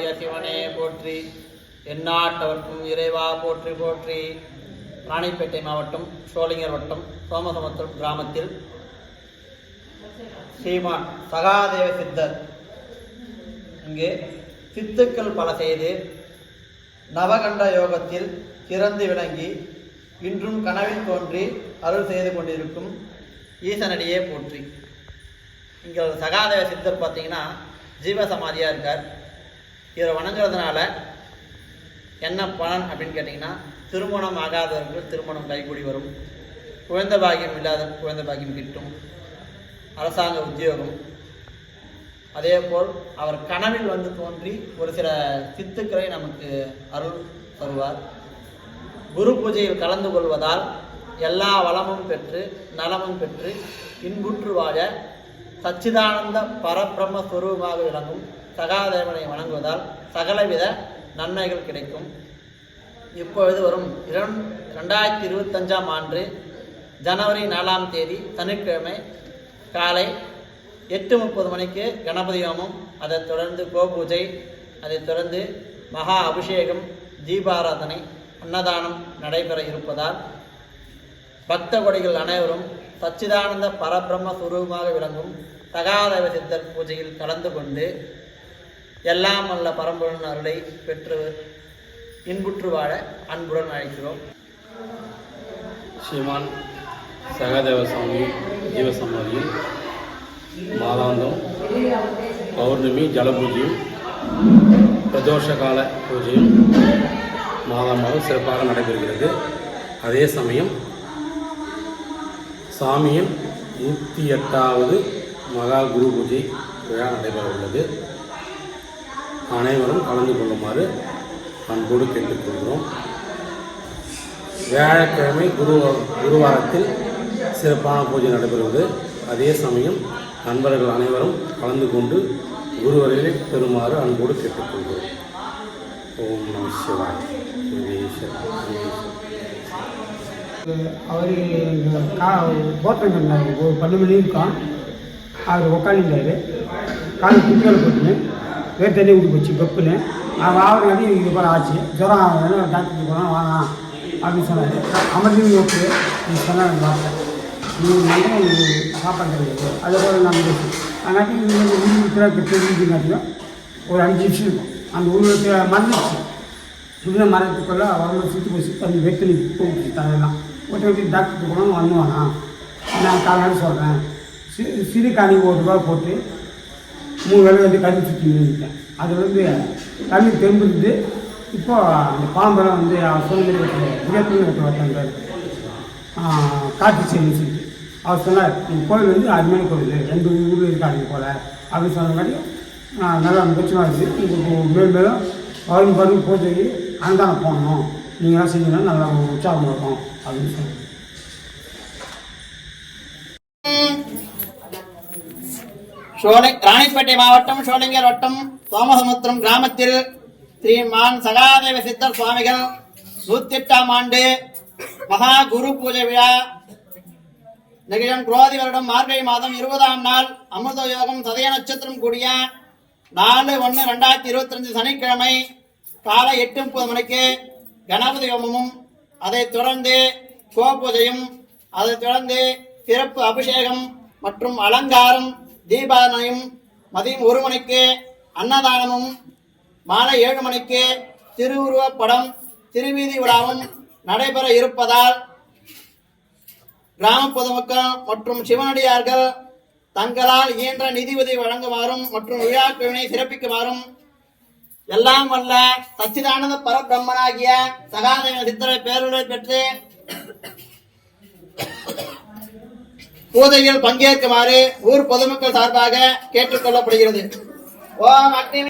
எந்நாடுடைய சிவனே போற்றி. எந்நாட்டவர்க்கும் இறைவா போற்றி போற்றி. ராணிப்பேட்டை மாவட்டம் சோளிங்கர் வட்டம் சோமசமுத்திரம் கிராமத்தில் ஸ்ரீமான் சகாதேவ சித்தர். இங்கே சித்துக்கள் பல செய்து நவகண்ட யோகத்தில் சிறந்து விளங்கி இன்றும் கனவில் தோன்றி அருள் செய்து கொண்டிருக்கும் ஈசனடியே போற்றி. இங்கே சகாதேவ சித்தர் பார்த்தீங்கன்னா ஜீவசமாதியாக இருக்கார். இவரை வணங்குறதுனால என்ன பலன் அப்படின்னு கேட்டிங்கன்னா திருமணம் ஆகாதவர்கள் திருமணம் கைகூடி வரும். குழந்தை பாகியம் இல்லாத குழந்தை பாகியம் கிட்டும். அரசாங்க உத்தியோகம். அதேபோல் அவர் கனவில் வந்து தோன்றி ஒரு சில சித்துக்களை நமக்கு அருள் தருவார். குரு பூஜையில் கலந்து கொள்வதால் எல்லா வளமும் பெற்று நலமும் பெற்று இன்புற்று வாழ சச்சிதானந்த பரபிரம்ம ஸ்வரூபமாக விளங்கும். சகாதேவனை வணங்குவதால் சகலவித நன்மைகள் கிடைக்கும். இப்பொழுது வரும் இரண் ரெண்டாயிரத்தி இருபத்தஞ்சாம் ஆண்டு ஜனவரி நாலாம் தேதி சனிக்கிழமை காலை எட்டு முப்பது மணிக்கு கணபதி ஹோமம். அதைத் தொடர்ந்து கோபூஜை அதைத் தொடர்ந்து மகா அபிஷேகம் தீபாராதனை அன்னதானம் நடைபெற இருப்பதால் பக்த கொடிகள் அனைவரும் சச்சிதானந்த பரபிரம்ம சுரூபமாக விளங்கும் சகாதேவ சித்தர் பூஜையில் கலந்து கொண்டு எல்லாம் அல்ல பரம்பொருள் அருளை பெற்று இன்புற்று வாழ அன்புடன் அழைக்கிறோம். ஸ்ரீமான் சகாதேவ சுவாமி ஜீவசமாதியில் மாதாந்தம் பௌர்ணமி ஜலபூஜையும் பிரதோஷ கால பூஜையும் மாதம் சிறப்பாக நடைபெறுகிறது. அதே சமயம் சாமியின் நூற்றி எட்டாவது மகா குரு பூஜை விழா நடைபெற உள்ளது அனைவரும் கலந்து கொள்ளுமாறு அன்போடு கேட்டுக்கொள்கிறோம் வியாழக்கிழமை குரு குருவாரத்தில் சிறப்பான பூஜை நடைபெறுவது அதே சமயம் நண்பர்கள் அனைவரும் கலந்து கொண்டு குருவரையை பெறுமாறு அன்போடு கேட்டுக்கொள்கிறோம் ஓம் நம சிவாய் அவர் கா போட்டம் பண்ணார் ஒரு பன்னெண்டு மணி இருக்கான் அவர் உட்காந்துருந்தார் காலை குட்டிகள் போட்டுன்னு வேறு தண்ணி ஊற்றி போச்சு கப்புன்னு அவன் ஆவரங்காட்டி இது போல ஆச்சு. ஜுரம் வேணும் டாக்டர் போனால் வாங்க அப்படின்னு சொன்னார். அமர்ஜிங் ஓகே நீ சொன்னார் அந்த வார்த்தை நீ மண்டலம் சாப்பாடு கிடையாது. அதே போல் நான் பேசி அதனாட்டி நீங்கள் உருவ விட்டு தெரிஞ்சுங்காட்டியும் ஒரு அஞ்சு நிமிஷம் இருக்கும். அந்த உருவத்தை மறந்துச்சு. சுடுன மரத்துக்குள்ள உடம்பு சுற்றி போச்சு தண்ணி வெத்தனி போச்சு தலையெல்லாம் ஒட்டி ஒட்டி டாக்டருக்கு போனால் வந்துவானா நான். காலையில் சொல்கிறேன் சிறு சிறு காணி ஒரு ரூபா போட்டு மூணு வேலை வந்து கண்ணி சுற்றி நின்றுட்டேன் அது வந்து தண்ணி தெம்புருந்து இப்போ அந்த பாம்பெல்லாம் வந்து அவர் சொன்னது இருபத்தி வெட்ட வட்டாங்க காட்டு செய்யணும் சொல்லிட்டு அவர் சொன்னார் இந்த கோயில் வந்து அருமையான கோயில். ரெண்டு ஊர் இருக்காங்க போல். அப்படின்னு சொன்னங்காட்டி நல்லா பிரச்சனை இருக்குது உங்களுக்கு மேலும் மேலும் வரும் வரும் பூஜை அன்னதானம் போடணும். நீங்களாம் செஞ்சீங்கன்னா நல்லா உற்சாகம் இருக்கும் அப்படின்னு சொன்னாங்க சோலை ராணிப்பேட்டை மாவட்டம் சோளிங்கர் வட்டம் சோமசமுத்திரம் கிராமத்தில் ஸ்ரீமான் சகாதேவ சித்தர் சுவாமிகள் நூத்தி எட்டாம் ஆண்டு மகா குரு பூஜை விழா. நிகழும் குரோதி வருடம் மார்கழி மாதம் இருபதாம் நாள் அமிர்த யோகம் சதய நட்சத்திரம் கூடிய நாலு ஒன்று ரெண்டாயிரத்தி இருபத்தி ரெண்டு சனிக்கிழமை காலை எட்டு முப்பது மணிக்கு கணபதி ஹோமமும் அதைத் தொடர்ந்து கோபூஜையும் அதைத் தொடர்ந்து சிறப்பு அபிஷேகம் மற்றும் அலங்காரம் தீபாவனையும் மதியம் ஒரு மணிக்கு அன்னதானமும் மாலை ஏழு மணிக்கு திருவுருவப் படம் திருவீதி விழாவும் நடைபெற இருப்பதால் கிராம பொதுமக்கள் மற்றும் சிவனடியார்கள் தங்களால் இயன்ற நிதி உதவி வழங்குமாறும் மற்றும் விழாக்களினை சிறப்பிக்குமாறும் எல்லாம் வல்ல சச்சிதானந்த பரபிரம்மனாகிய சகாதேவ சித்தரை பேருரை பெற்று பூஜையில் பங்கேற்குமாறு ஊர் பொதுமக்கள் சார்பாக கேட்டுக்கொள்ளப்படுகிறது ஓம் அக்னி